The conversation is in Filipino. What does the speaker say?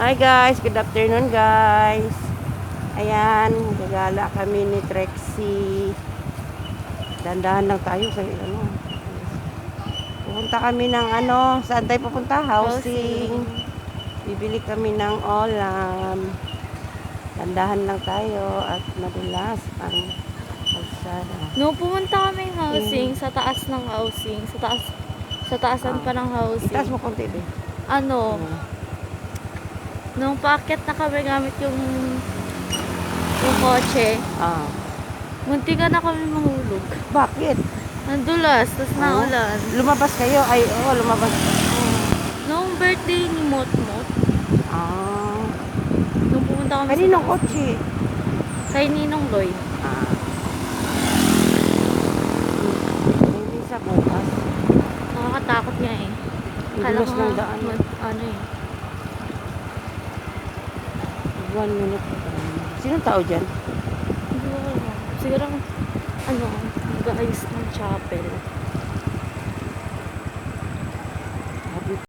Hi guys, good afternoon guys. Ayan, gagala kami ni Trexie. Dandahan lang tayo kay ano. Pupunta kami ng ano, saan tayo pupunta? Housing. Bibili kami ng olam. Dandahan lang tayo at madulas ang kalsada. No, pumunta kami housing, sa taas ng housing, sa taas, sa taasan Ah. pa ng housing. Itaas mo konti din. Ano, nung packet na kami gamit yung yung kotse, Ah. munti ka na kami mahulog. Bakit? Nandulas, tapos Oh. naulan. Lumabas kayo? Ay, oo, lumabas. Nung birthday ni Motmot, Ah. nung pumunta kami Kaninong sa kotse? kay Ninong Lloyd, Ah. Hindi sa bukas. nakakatakot nga eh. Ang Kala dulas ko ng nga, daan. mag- ano eh. One minute. Sinong tao dyan? Hindi ko alam. Siguro, ano, nag-ayos ng chapel.